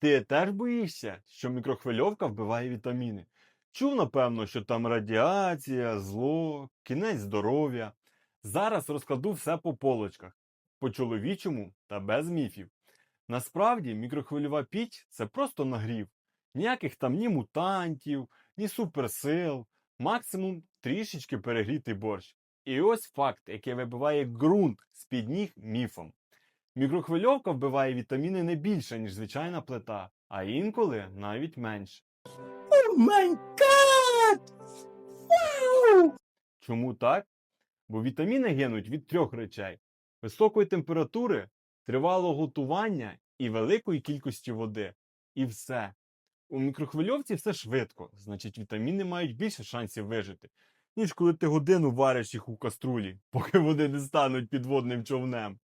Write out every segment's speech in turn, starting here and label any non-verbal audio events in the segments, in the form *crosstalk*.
Ти теж боїшся, що мікрохвильовка вбиває вітаміни? Чув, напевно, що там радіація, зло, кінець здоров'я. Зараз розкладу все по полочках, по чоловічому та без міфів. Насправді, мікрохвильова піч це просто нагрів. Ніяких там ні мутантів, ні суперсил, максимум трішечки перегрітий борщ. І ось факт, який вибиває ґрунт з-під ніг міфом. Мікрохвильовка вбиває вітаміни не більше, ніж звичайна плита, а інколи навіть менше. Вау! Чому так? Бо вітаміни гинуть від трьох речей: високої температури, тривалого готування і великої кількості води. І все. У мікрохвильовці все швидко, значить вітаміни мають більше шансів вижити, ніж коли ти годину вариш їх у каструлі, поки вони не стануть підводним човнем.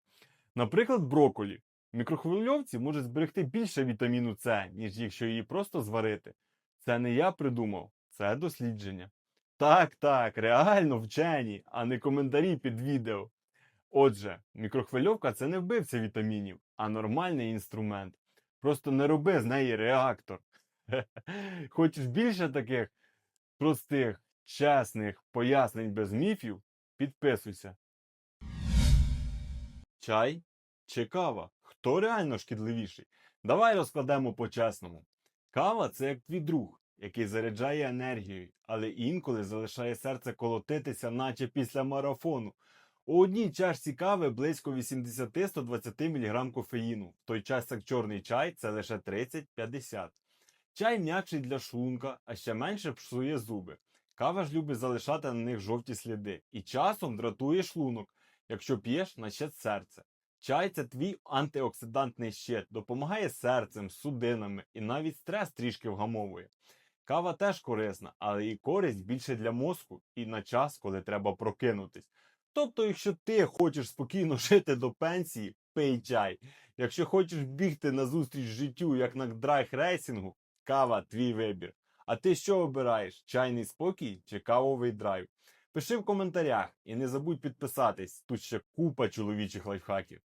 Наприклад, броколі. В мікрохвильовці може зберегти більше вітаміну С, ніж якщо її просто зварити. Це не я придумав, це дослідження. Так, так, реально вчені, а не коментарі під відео. Отже, мікрохвильовка це не вбивця вітамінів, а нормальний інструмент. Просто не роби з неї реактор. *laughs* Хочеш більше таких простих, чесних пояснень без міфів? Підписуйся. Чай чи кава? Хто реально шкідливіший? Давай розкладемо по-чесному. Кава це як твій друг, який заряджає енергією, але інколи залишає серце колотитися, наче після марафону. У одній чашці кави близько 80-120 мг кофеїну, в той час як чорний чай це лише 30-50. Чай м'якший для шлунка, а ще менше псує зуби. Кава ж любить залишати на них жовті сліди і часом дратує шлунок, якщо п'єш на щит серце. Чай це твій антиоксидантний щит, допомагає серцем, судинами і навіть стрес трішки вгамовує. Кава теж корисна, але її користь більше для мозку і на час, коли треба прокинутись. Тобто, якщо ти хочеш спокійно *laughs* жити до пенсії, пий чай. Якщо хочеш бігти назустріч життю, як на драйв-рейсингу, кава твій вибір. А ти що обираєш? Чайний спокій чи кавовий драйв? Пиши в коментарях і не забудь підписатись. Тут ще купа чоловічих лайфхаків.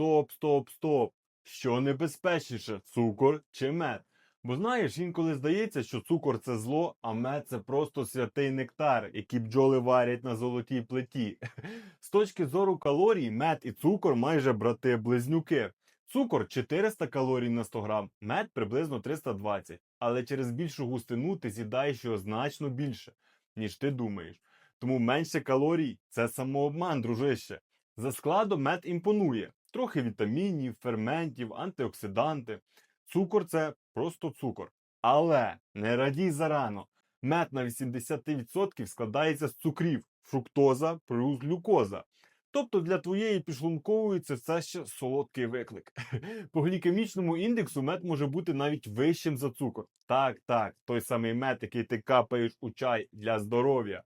Стоп, стоп, стоп. Що небезпечніше, цукор чи мед? Бо знаєш, інколи здається, що цукор це зло, а мед це просто святий нектар, який бджоли варять на золотій плиті. *laughs* З точки зору калорій, мед і цукор майже брати-близнюки. Цукор 400 калорій на 100 грам, мед приблизно 320, але через більшу густину ти з'їдаєш його значно більше, ніж ти думаєш. Тому менше калорій це самообман, дружище. За складом мед імпонує. Трохи вітамінів, ферментів, антиоксиданти. Цукор це просто цукор. Але не радій зарано. Мед на 80% складається з цукрів, фруктоза плюс глюкоза. Тобто для твоєї підшлункової це все ще солодкий виклик. *laughs* По глікемічному індексу мед може бути навіть вищим за цукор. Так, так, той самий мед, який ти капаєш у чай для здоров'я.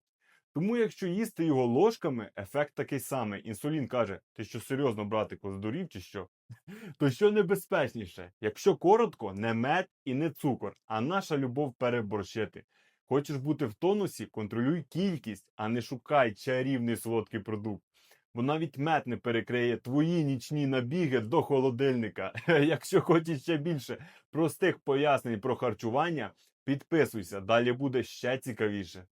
Тому, якщо їсти його ложками, ефект такий самий. Інсулін каже: ти що серйозно, братику, здурів чи що? *laughs* То що небезпечніше? Якщо коротко, не мед і не цукор, а наша любов переборщити. Хочеш бути в тонусі, контролюй кількість, а не шукай чарівний солодкий продукт. Бо навіть мед не перекриє твої нічні набіги до холодильника. *laughs* Якщо хочеш ще більше простих пояснень про харчування, підписуйся, далі буде ще цікавіше.